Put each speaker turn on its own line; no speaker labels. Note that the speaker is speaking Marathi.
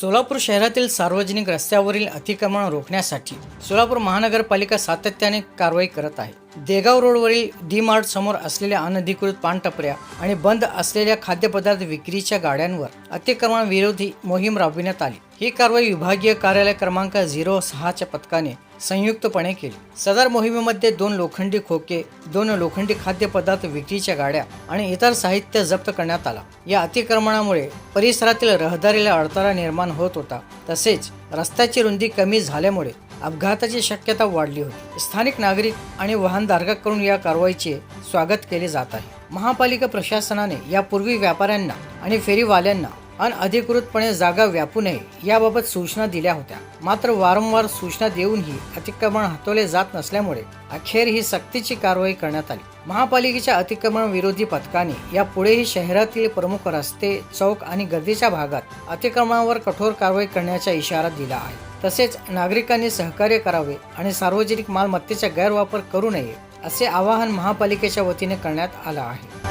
सोलापूर शहरातील सार्वजनिक रस्त्यावरील अतिक्रमण रोखण्यासाठी सोलापूर महानगरपालिका सातत्याने कारवाई करत आहे. देगाव रोडवरील डी मार्ट समोर असलेल्या अनधिकृत पानटपऱ्या आणि बंद असलेल्या खाद्यपदार्थ विक्रीच्या गाड्यांवर अतिक्रमण विरोधी मोहीम राबविण्यात आली. ही कारवाई विभागीय कार्यालय क्रमांक झिरो सहाच्या पथकाने संयुक्तपणे केली. सदर मोहिमेमध्ये दोन लोखंडी खोके दोन लोखंडी खाद्यपदार्थ विक्रीच्या गाड्या आणि इतर साहित्य जप्त करण्यात आला. या अतिक्रमणामुळे परिसरातील रहदारीला अडथळा निर्माण होत होता. तसेच रस्त्याची रुंदी कमी झाल्यामुळे अपघाताची शक्यता वाढली होती. स्थानिक नागरिक आणि वाहनधारकांकडून या कारवाईचे स्वागत केले जात आहे. महापालिका प्रशासनाने यापूर्वी व्यापाऱ्यांना आणि फेरीवाल्यांना अनधिकृतपणे जागा व्यापू नये याबाबत सूचना दिल्या होत्या. मात्र वारंवार सूचना देऊनही अतिक्रमण हटवले जात नसल्यामुळे अखेर ही सक्तीची कारवाई करण्यात आली. महापालिकेच्या अतिक्रमण विरोधी पथकाने यापुढेही शहरातील प्रमुख रस्ते चौक आणि गर्दीच्या भागात अतिक्रमणावर कठोर कारवाई करण्याचा इशारा दिला आहे. तसेच नागरिकांनी सहकार्य करावे आणि सार्वजनिक मालमत्तेचा गैरवापर करू नये असे आवाहन महापालिकेच्या वतीने करण्यात आलं आहे.